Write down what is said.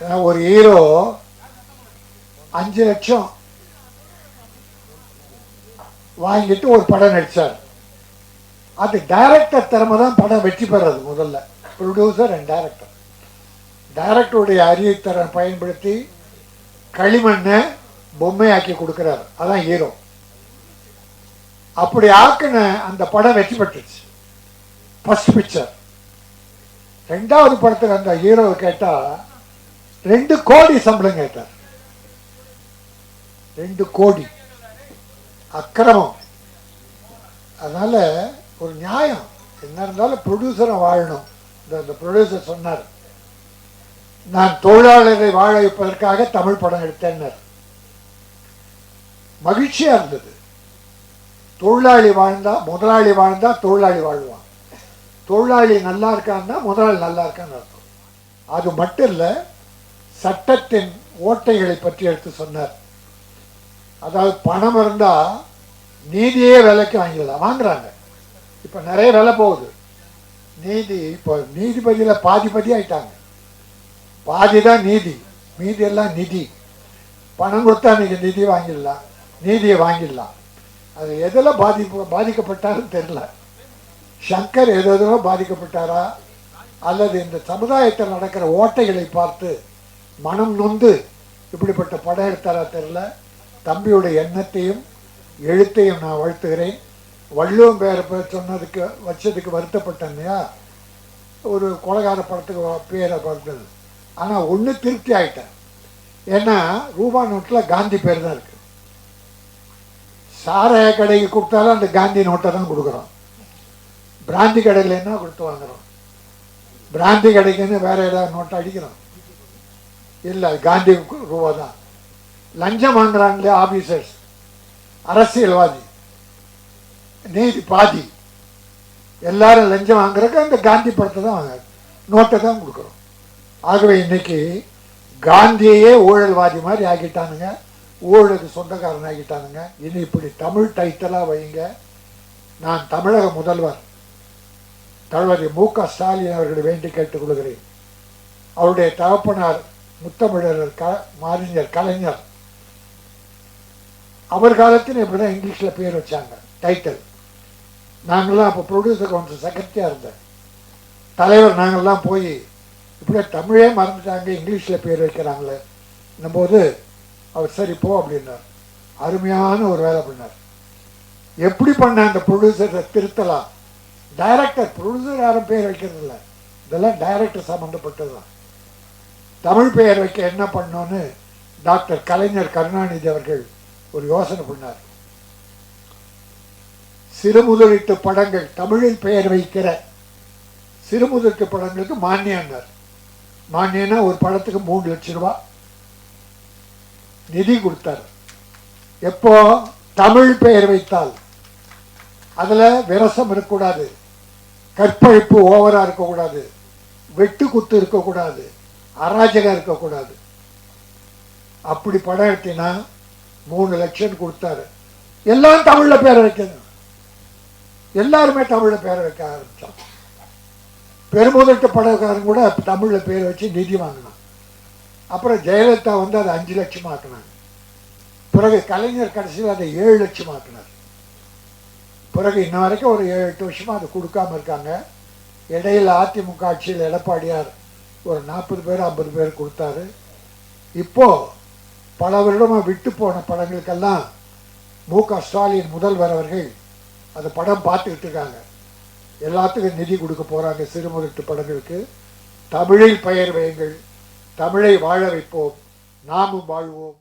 ஏன்னா ஒரு ஹீரோ அஞ்சு லட்சம் வாங்கிட்டு ஒரு படம் நடிச்சார். அது டைரக்டர் திறமை தான் படம் வெற்றி பெறது முதல்ல. ப்ரொடியூசர் அண்ட் டைரக்டர் டைரக்டருடைய அறிவுத்திறன் பயன்படுத்தி களிமண்ணை பொம்மையாக்கி கொடுக்குறாரு. அதான் ஹீரோ அப்படி ஆக்குன அந்த படம் வெற்றி பெற்றுச்சு. ஃபர்ஸ்ட் பிக்சர் ரெண்டாவது படத்துக்கு அந்த ஹீரோவை கேட்டால் ரெண்டு கோடி சம்பளம் கேட்டார். ரெண்டு கோடி. அக்கிரமம். அதனால ஒரு நியாயம். என்ன இருந்தாலும் ப்ரொடியூசரை வாழணும். இந்த ப்ரொடியூசர் சொன்னார். நான் தொழிலாளரை வாழ வைப்பதற்காக தமிழ் படம் எடுத்தேன்னர். மகிழ்ச்சியா இருந்தது. தொழிலாளி வாழ்ந்தா முதலாளி வாழ்ந்தா தொழிலாளி வாழ்வான். தொழிலாளி நல்லா இருக்கான்னா முதலாளி நல்லா இருக்கான்னு அர்த்தம். அது மட்டும் இல்லை சட்டத்தின் ஓட்டைகளை பற்றி எடுத்து சொன்னார். அதாவது பணம் இருந்தா நீதியே விலைக்கு வாங்கிடலாம். வாங்குறாங்க. இப்போ நிறைய விலை போகுது. நீதி இப்போ நீதிபதியில பாதிபதி ஆயிட்டாங்க. பாதி தான் நீதி. மீதி எல்லாம் நிதி. பணம் கொடுத்தா நீங்க நிதி வாங்கிடலாம். நீதியை வாங்கிடலாம். அது எதில் பாதிப்பு பாதிக்கப்பட்டாருன்னு தெரியல. சங்கர் எதோ எதுவோ பாதிக்கப்பட்டாரா? அல்லது இந்த சமுதாயத்தில் நடக்கிற ஓட்டைகளை பார்த்து மனம் நொந்து இப்படிப்பட்ட படம் எடுத்தாரா தெரில தம்பியோட எண்ணத்தையும் எழுத்தையும் நான் வாழ்த்துகிறேன். வள்ளுவம் பேரை பேர் சொன்னதுக்கு வச்சதுக்கு வருத்தப்பட்டேன் இல்லையா ஒரு கொலகார படத்துக்கு பேரை பார்த்தது. ஆனால் ஒன்று திருப்தி ஆயிட்டேன். ஏன்னா ரூபா நோட்டில் காந்தி பேர் தான் இருக்கு. சாராய கடைக்கு கொடுத்தாலும் அந்த காந்தி நோட்டை தான் கொடுக்குறோம். பிராந்தி கடையில் என்ன கொடுத்து வாங்குறோம்? பிராந்தி கடைக்குன்னு வேற ஏதாவது நோட்டை அடிக்கிறோம். இல்லை காந்தி ரூபா தான். லஞ்சம் வாங்குறாங்களே ஆபீசர்ஸ் அரசியல்வாதி. நீதி பாதி. எல்லாரும் லஞ்சம் வாங்குறதுக்கு அந்த காந்தி படத்தை தான் வாங்க நோட்டை தான் கொடுக்குறோம். ஆகவே இன்னைக்கு காந்தியையே ஊழல்வாதி மாதிரி ஆகிட்டானுங்க. ஊழலுக்கு சொந்தக்காரன் ஆகிட்டானுங்க. இனி இப்படி தமிழ் டைட்டலாக வைங்க நான் தமிழக முதல்வர். தளபதி மு க ஸ்டாலின் அவர்களை வேண்டி கேட்டுக்கொள்கிறேன் அவருடைய தகப்பனார் முத்தமிழர் க மாறிஞர் கலைஞர். அவர் காலத்தில் இப்படி தான் இங்கிலீஷில் பேர் வச்சாங்க டைட்டில் நாங்கள்லாம் அப்போ ப்ரொடியூசர் கவுன்சில் செக்ரட்டரியாக இருந்தேன். தலைவர் நாங்கள்லாம் போய் இப்படியே தமிழே மறந்துட்டாங்க இங்கிலீஷில் பேர் வைக்கிறாங்களே. போது அவர் சரி போ அப்படின்னார். அருமையான ஒரு வேலை பண்ணார். எப்படி பண்ண அந்த ப்ரொடியூசரை திருத்தலாம்? டைரக்டர் ப்ரொடியூசர் யாரும் பேர் வைக்கிறது இல்லை இதெல்லாம் டைரக்டர் சம்மந்தப்பட்டது தான் தமிழ் பெயர் வைக்க என்ன பண்ணோன்னு டாக்டர் கலைஞர் கருணாநிதி அவர்கள் ஒரு யோசனை பண்ணார். சிறுமுதலீட்டு படங்கள் தமிழில் பெயர் வைக்கிற சிறுமுதலீட்டு படங்களுக்கு மானியம்னார் மானியம்னா ஒரு படத்துக்கு மூணு லட்சம் ரூபாய் நிதி கொடுத்தார். எப்போ தமிழ் பெயர் வைத்தால் அதுல விரசம் இருக்கக்கூடாது. கற்பழிப்பு ஓவரா இருக்கக்கூடாது. வெட்டு குத்து இருக்கக்கூடாது. அராஜகம் இருக்கக்கூடாது. அப்படி படம் எடுத்தினா மூணு லட்சம் கொடுத்தாரு. எல்லாம் தமிழ்ல பேர வைக்கணும் எல்லாருமே தமிழில் பேர வைக்க ஆரம்பித்தான் பெருமுதட்டு படக்காரன் கூட தமிழில் பேர் வச்சு நிதி வாங்கினான். அப்புறம் ஜெயலலிதா வந்து அதை அஞ்சு லட்சம் ஆக்கினாங்க பிறகு கலைஞர் கடைசியில் அதை ஏழு லட்சம் ஆக்கினார் பிறகு இன்ன வரைக்கும் ஒரு ஏழு எட்டு வருஷமா அதை கொடுக்காம இருக்காங்க. இடையில அதிமுக ஆட்சியில் எடப்பாடியார் ஒரு நாற்பது பேர் ஐம்பது பேர் கொடுத்தாரு. இப்போது பல வருடமாக விட்டு போன படங்களுக்கெல்லாம் மு க ஸ்டாலின் முதல்வர் அவர்கள் அந்த படம் பார்த்துக்கிட்டு இருக்காங்க. எல்லாத்துக்கும் நிதி கொடுக்க போகிறாங்க சிறுமுதட்டு படங்களுக்கு. தமிழில் பெயர் வையுங்கள். தமிழை வாழ வைப்போம். நாமும் வாழ்வோம்.